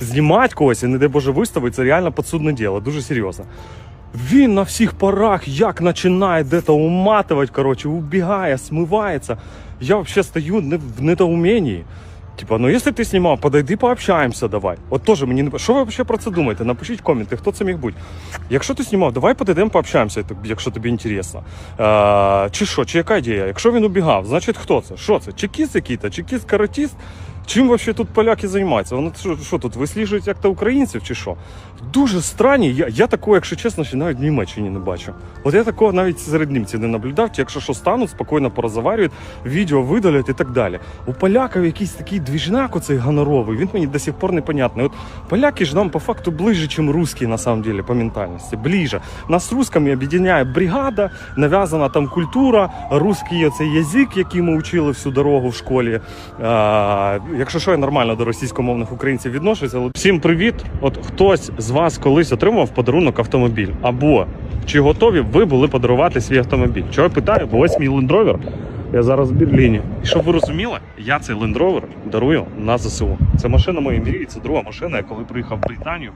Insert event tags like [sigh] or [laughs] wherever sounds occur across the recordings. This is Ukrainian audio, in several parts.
Знімати когось і не дай Боже виставити, це реально підсудне діло, дуже серйозно. Він на всіх парах як починає де-то уматувати, коротше, убігає, смивається. Я взагалі стою не в недоумении. Типа, ну якщо ти знімав, подойди, пообщаємося, давай. От теж мені не що ви взагалі про це думаєте? Напишіть коменти, хто це міг бути. Якщо ти знімав, давай подійдемо, пообщаємося, якщо тобі інтересно. Е, чи що, чи яка ідея? Якщо він убігав, значить хто це? Що це? Чекіст який-то, чекіст, каратіст? Чим взагалі тут поляки займаються? Вони що, що тут висліджують як то українців чи що? Дуже странні. Я, я такого, якщо чесно, ще навіть в Німеччині не бачу. От я такого навіть серед німців не наблюдав. Якщо що стануть, спокійно порозоварюють, відео видалять і так далі. У поляків якийсь такий двіжняк оцей гоноровий, він мені до сих пор непонятний. От поляки ж нам по факту ближе, ніж русські, на самом деле, по ментальності. Ближе. Нас з русскими об'єднає бригада, нав'язана там культура, русський оцей язик, який ми вчили всю дорогу в школі. Якщо що, я нормально до російськомовних українців відношуся. Але всім привіт! От хтось з вас колись отримав подарунок автомобіль. Або чи готові ви були подарувати свій автомобіль? Чого я питаю? Бо ось мій Rover. Я зараз в Берліні. І щоб ви розуміли, я цей Rover дарую на ЗСУ. Це машина моєї мрії, це друга машина. Я коли приїхав в Британію,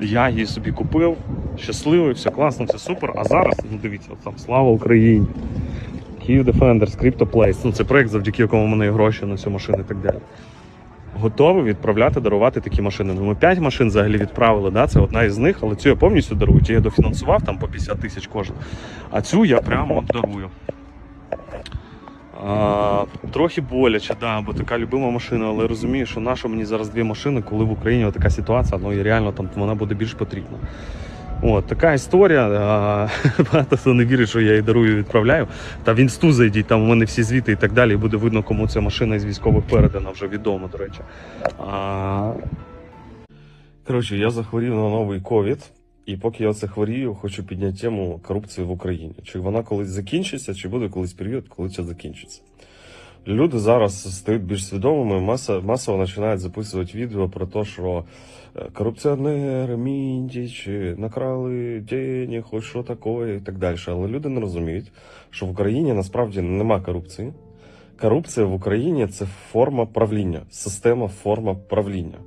я її собі купив. Щасливий, все класно, все супер. А зараз, ну дивіться, там слава Україні. Kyiv Defender, Crypto Place. Ну, це проект, завдяки якому мене гроші на цю машину і так далі. Готові відправляти, дарувати такі машини. Ну, ми 5 машин взагалі відправили, да? це одна із них, але цю я повністю дарую. Ті я дофінансував там по 50 тисяч кожен. А цю я прямо дарую. А, трохи боляче, да, бо така любима машина, але розумію, що наша мені зараз дві машини, коли в Україні така ситуація, ну і реально там вона буде більш потрібна. От така історія. [laughs] Багато хто не вірить, що я її дарую і відправляю. Та в інсту зайдіть, там у мене всі звіти і так далі. Буде видно, кому ця машина із військових передана, вже відомо, до речі. А... Коротше, я захворів на новий ковід. І поки я це хворію, хочу підняти тему корупції в Україні. Чи вона колись закінчиться, чи буде колись період, коли це закінчиться. Люди зараз стають більш свідомими, маса, масово починають записувати відео про те, що е, корупціонери, міндічі, накрали денег, хоч що таке, і так далі. Але люди не розуміють, що в Україні насправді нема корупції. Корупція в Україні це форма правління, система форма правління.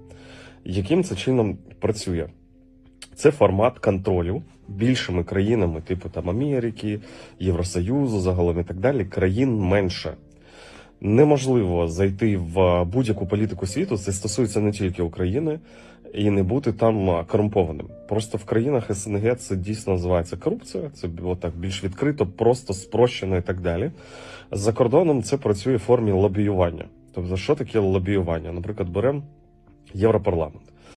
Яким це чином працює? Це формат контролю більшими країнами, типу там Америки, Євросоюзу, загалом і так далі, країн менше. Неможливо зайти в будь-яку політику світу. Це стосується не тільки України, і не бути там корумпованим. Просто в країнах СНГ це дійсно називається корупція. Це так більш відкрито, просто спрощено і так далі. За кордоном це працює в формі лобіювання. Тобто, що таке лобіювання? Наприклад, беремо Європарламент.